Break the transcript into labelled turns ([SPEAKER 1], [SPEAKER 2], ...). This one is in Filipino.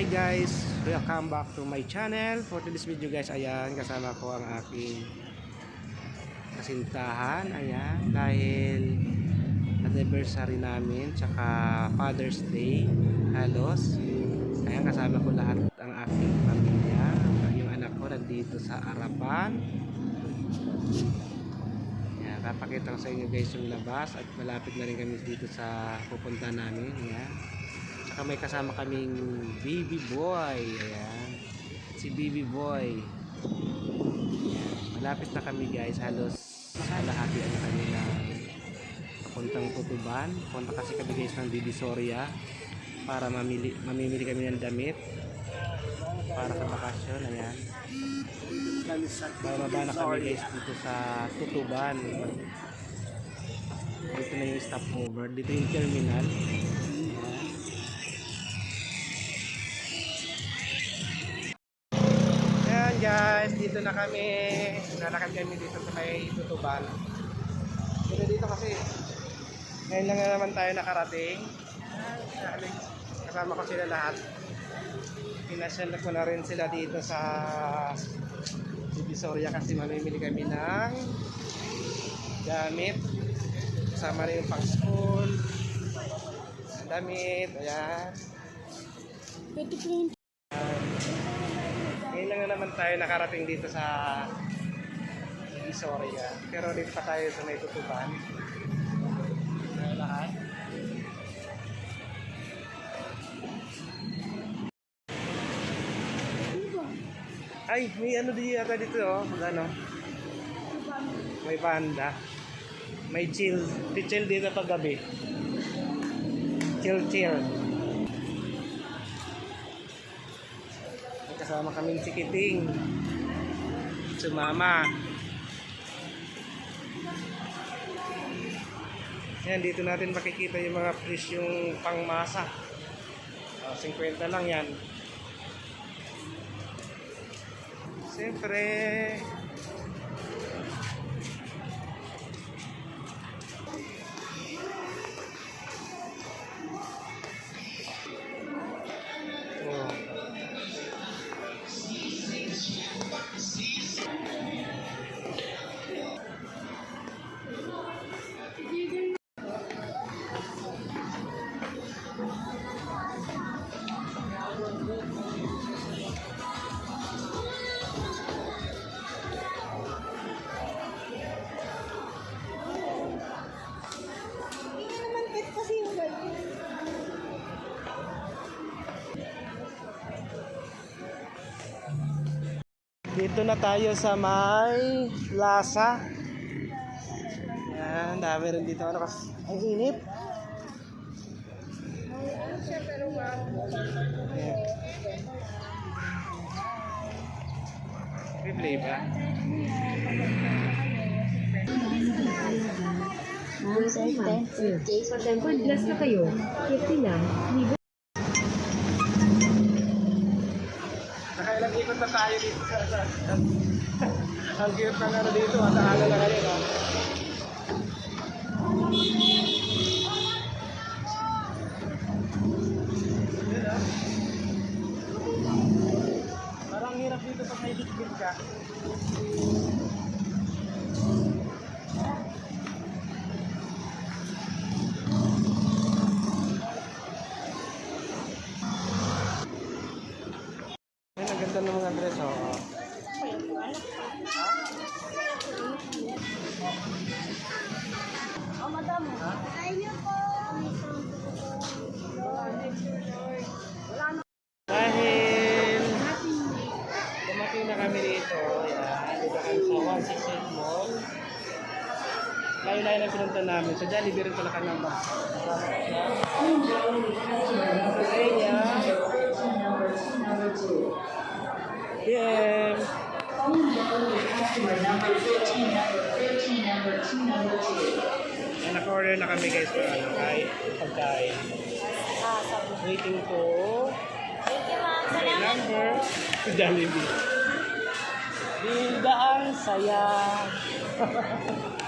[SPEAKER 1] Hi guys, welcome back to my channel. For today's video guys, ayan, kasama ko ang aking kasintahan. Ayan, dahil anniversary namin, tsaka Father's Day, halos. Ayan, kasama ko lahat ang aking pamilya. Yung anak ko nandito sa harapan. Ayan, papakita ko sa inyo guys yung labas at malapit na rin kami dito sa pupunta namin. Ayan. May kasama kaming baby boy. Ayan. Si baby boy. Ayan. Malapit na kami guys. Halos kalahatian na kami na papuntang Tutuban. Punta kasi kami guys ng Divisoria para mamili, mamimili kami ng damit para sa bakasyon. Ayan. Bababa na kami guys dito sa Tutuban. Dito na yung stopover. Dito yung terminal. Dito na kami. Nalakad kami dito sa may tutuban. Dito dito kasi ngayon lang na naman tayo nakarating. Kasama ko sila lahat. Pinasyal ko na rin sila dito sa Divisoria kasi mamimili kami ng gamit. Kasama rin yung pang school. Damit, ayan. Naman tayo nakarating dito sa Divisoria. Pero dito pa tayo sa may tutuban. Ayan lahat. Ay, may ano di yata dito oh. Ano? May banda. May chill. May chill dito pag gabi. Chill, chill. Kasama kaming si Kiting. Sumama. Yan, dito natin makikita yung mga presyong pangmasa. Oh, 50 lang yan. Siyempre, Dito na tayo sa may plaza. Yan, dami rin dito. Ano kas? Ang init.
[SPEAKER 2] Ano siya pero wow.
[SPEAKER 1] Ayan. May play ba?
[SPEAKER 3] Tempered glass na kayo. 50 lang.
[SPEAKER 1] Nakailang ikot na tayo dito sa... ang cute ng ano dito. Ang tahala na. No? Yan, ah. Parang hirap dito pag may bitbit ka. Ay, ang ganda ng mga dress, oh.
[SPEAKER 2] Oh, madam. Ayun po.
[SPEAKER 1] Dahil dumating na kami dito, yan, dito sa 168 Mall. Layo-layo na pinunta namin. Sa Jollibee rin pala kami ang Yan, naka-order na kami guys ng ano, kahit pagkain.
[SPEAKER 2] Ah.
[SPEAKER 1] Waiting po.
[SPEAKER 2] Thank you, ma'am. Salamat.
[SPEAKER 1] number. Jollibee. Bilda ang saya.